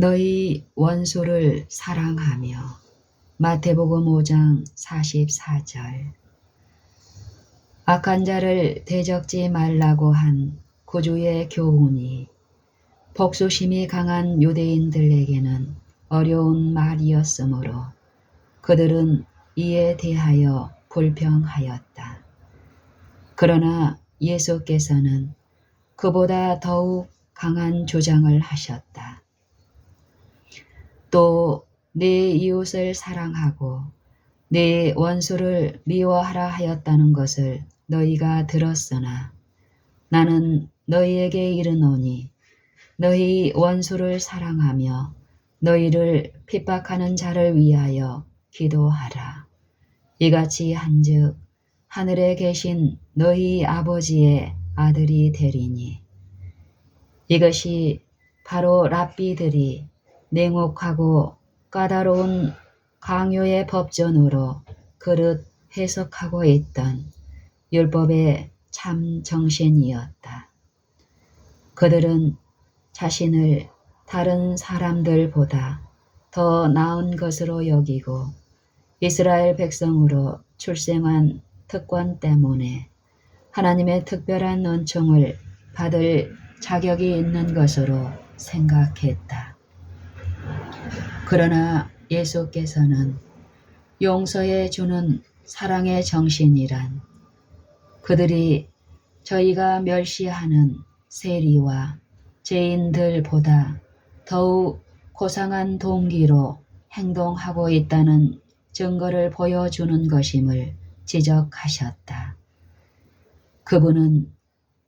너희 원수를 사랑하며 마태복음 5장 44절 악한 자를 대적지 말라고 한 구주의 교훈이 복수심이 강한 유대인들에게는 어려운 말이었으므로 그들은 이에 대하여 불평하였다. 그러나 예수께서는 그보다 더욱 강한 주장을 하셨다. 또 내 이웃을 사랑하고 내 원수를 미워하라 하였다는 것을 너희가 들었으나 나는 너희에게 이르노니 너희 원수를 사랑하며 너희를 핍박하는 자를 위하여 기도하라. 이같이 한즉 하늘에 계신 너희 아버지의 아들이 되리니 이것이 바로 랍비들이 냉혹하고 까다로운 강요의 법전으로 그릇 해석하고 있던 율법의 참 정신이었다. 그들은 자신을 다른 사람들보다 더 나은 것으로 여기고 이스라엘 백성으로 출생한 특권 때문에 하나님의 특별한 은총을 받을 자격이 있는 것으로 생각했다. 그러나 예수께서는 용서해 주는 사랑의 정신이란 그들이 저희가 멸시하는 세리와 죄인들보다 더욱 고상한 동기로 행동하고 있다는 증거를 보여주는 것임을 지적하셨다. 그분은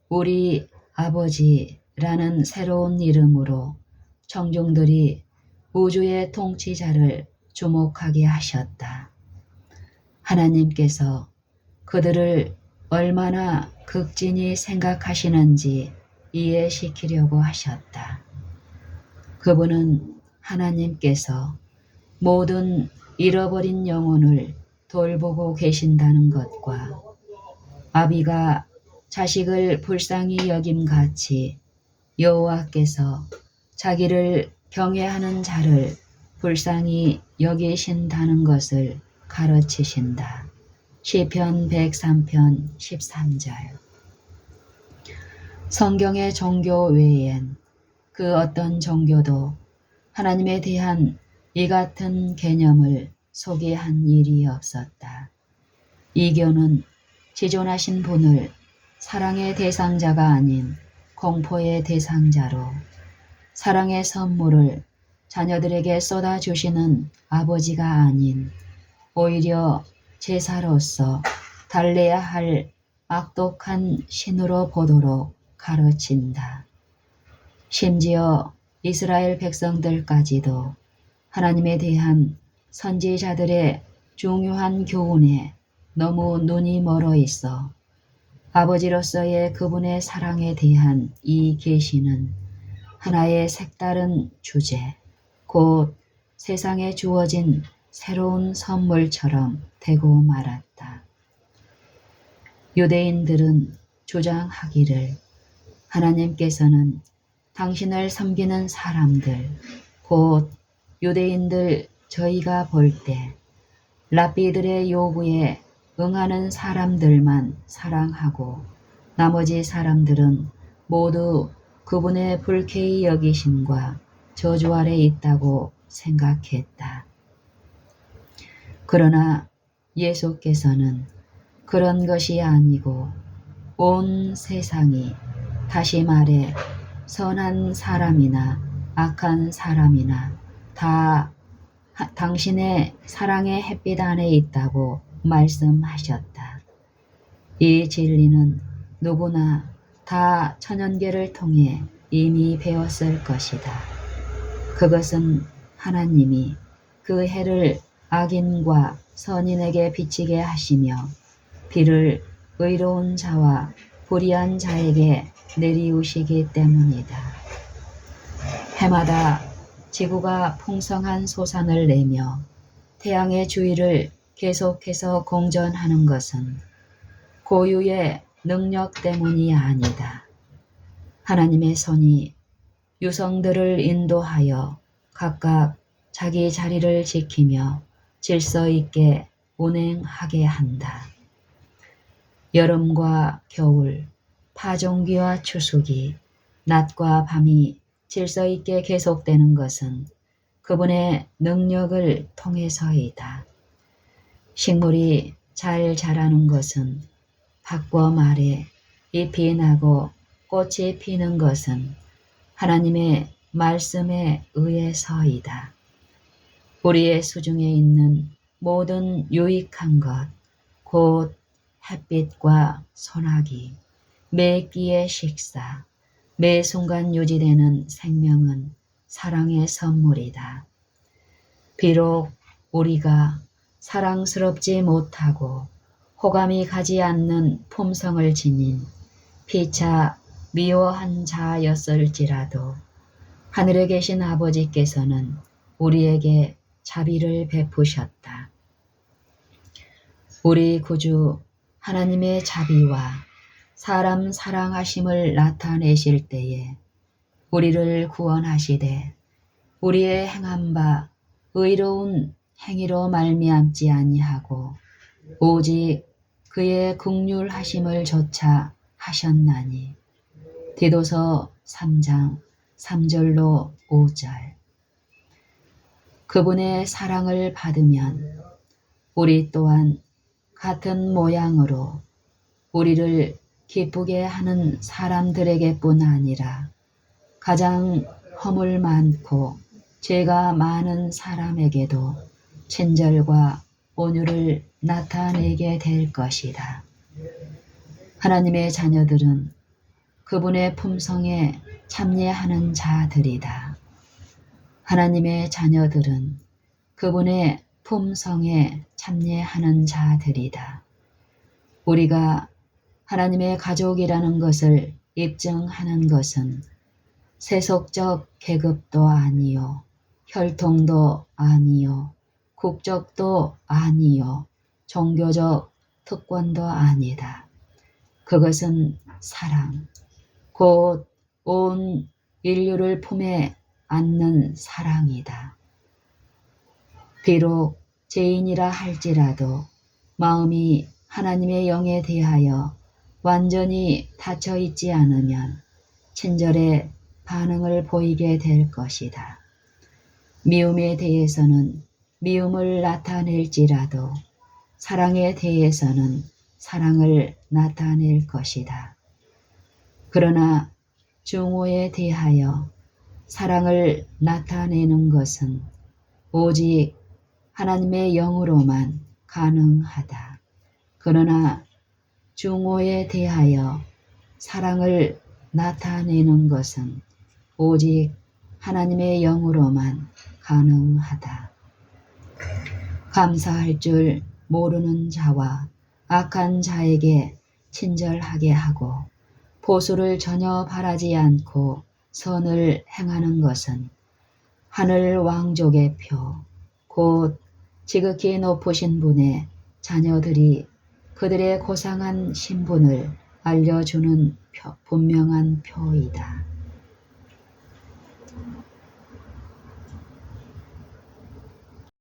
우리 아버지라는 새로운 이름으로 청중들이 우주의 통치자를 주목하게 하셨다. 하나님께서 그들을 얼마나 극진히 생각하시는지 이해시키려고 하셨다. 그분은 하나님께서 모든 잃어버린 영혼을 돌보고 계신다는 것과 아비가 자식을 불쌍히 여김 같이 여호와께서 자기를 경외하는 자를 불쌍히 여기신다는 것을 가르치신다. 시편 103편 13절 성경의 종교 외엔 그 어떤 종교도 하나님에 대한 이 같은 개념을 소개한 일이 없었다. 이교는 지존하신 분을 사랑의 대상자가 아닌 공포의 대상자로 사랑의 선물을 자녀들에게 쏟아주시는 아버지가 아닌 오히려 제사로서 달래야 할 악독한 신으로 보도록 가르친다. 심지어 이스라엘 백성들까지도 하나님에 대한 선지자들의 중요한 교훈에 너무 눈이 멀어 있어 아버지로서의 그분의 사랑에 대한 이 계시는 하나의 색다른 주제, 곧 세상에 주어진 새로운 선물처럼 되고 말았다. 유대인들은 주장하기를 하나님께서는 당신을 섬기는 사람들, 곧 유대인들 저희가 볼때 랍비들의 요구에 응하는 사람들만 사랑하고 나머지 사람들은 모두 그분의 불쾌히 여기심과 저주 아래 있다고 생각했다. 그러나 예수께서는 그런 것이 아니고 온 세상이 다시 말해 선한 사람이나 악한 사람이나 다 당신의 사랑의 햇빛 안에 있다고 말씀하셨다. 이 진리는 누구나 다 천연계를 통해 이미 배웠을 것이다. 그것은 하나님이 그 해를 악인과 선인에게 비치게 하시며 비를 의로운 자와 불의한 자에게 내리우시기 때문이다. 해마다 지구가 풍성한 소산을 내며 태양의 주위를 계속해서 공전하는 것은 고유의 능력 때문이 아니다. 하나님의 손이 유성들을 인도하여 각각 자기 자리를 지키며 질서 있게 운행하게 한다. 여름과 겨울, 파종기와 추수기, 낮과 밤이 질서 있게 계속되는 것은 그분의 능력을 통해서이다. 식물이 잘 자라는 것은 밭과 말에 잎이 나고 꽃이 피는 것은 하나님의 말씀에 의해서이다. 우리의 수중에 있는 모든 유익한 것, 곧 햇빛과 소나기, 매 끼의 식사, 매 순간 유지되는 생명은 사랑의 선물이다. 비록 우리가 사랑스럽지 못하고 호감이 가지 않는 품성을 지닌 피차 미워한 자였을지라도 하늘에 계신 아버지께서는 우리에게 자비를 베푸셨다. 우리 구주 하나님의 자비와 사람 사랑하심을 나타내실 때에 우리를 구원하시되 우리의 행한 바 의로운 행위로 말미암지 아니하고 오직 그의 국률하심을 조차 하셨나니. 디도서 3장 3절로 5절. 그분의 사랑을 받으면 우리 또한 같은 모양으로 우리를 기쁘게 하는 사람들에게뿐 아니라 가장 허물 많고 죄가 많은 사람에게도 친절과 온유를 나타내게 될 것이다. 하나님의 자녀들은 그분의 품성에 참여하는 자들이다. 하나님의 자녀들은 그분의 품성에 참여하는 자들이다. 우리가 하나님의 가족이라는 것을 입증하는 것은 세속적 계급도 아니요, 혈통도 아니요, 국적도 아니요, 종교적 특권도 아니다. 그것은 사랑, 곧 온 인류를 품에 안는 사랑이다. 비록 죄인이라 할지라도 마음이 하나님의 영에 대하여 완전히 닫혀 있지 않으면 친절의 반응을 보이게 될 것이다. 미움에 대해서는 미움을 나타낼지라도 사랑에 대해서는 사랑을 나타낼 것이다. 그러나 중호에 대하여 사랑을 나타내는 것은 오직 하나님의 영으로만 가능하다. 그러나 중호에 대하여 사랑을 나타내는 것은 오직 하나님의 영으로만 가능하다. 감사할 줄 모르는 자와 악한 자에게 친절하게 하고 보수를 전혀 바라지 않고 선을 행하는 것은 하늘 왕족의 표, 곧 지극히 높으신 분의 자녀들이 그들의 고상한 신분을 알려주는 표, 분명한 표이다.